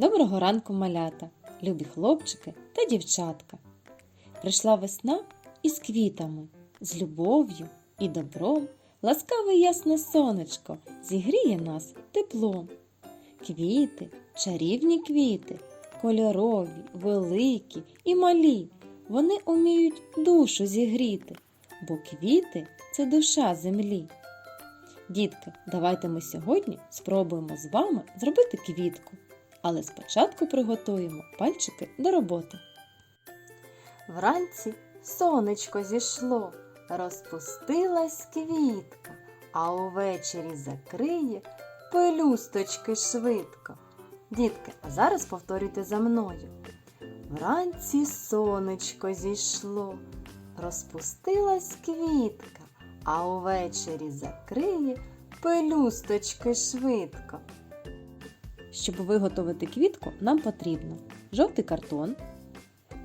Доброго ранку, малята, любі хлопчики та дівчатка. Прийшла весна із квітами, з любов'ю і добром. Ласкаве ясне сонечко зігріє нас теплом. Квіти, чарівні квіти, кольорові, великі і малі. Вони уміють душу зігріти, бо квіти це душа землі. Дітки, давайте ми сьогодні спробуємо з вами зробити квітку. Але спочатку приготуємо пальчики до роботи. Вранці сонечко зійшло, розпустилась квітка, а увечері закриє пелюсточки швидко. Дітки, а зараз повторюйте за мною. Вранці сонечко зійшло, розпустилась квітка, а увечері закриє пелюсточки швидко. Щоб виготовити квітку, нам потрібно жовтий картон,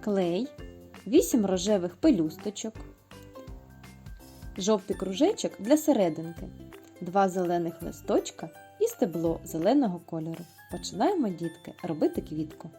клей, 8 рожевих пелюсточок, жовтий кружечок для серединки, 2 зелених листочка і стебло зеленого кольору. Починаємо, дітки, робити квітку.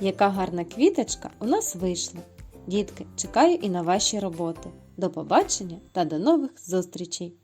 Яка гарна квіточка у нас вийшла. Дітки, чекаю і на ваші роботи. До побачення та до нових зустрічей!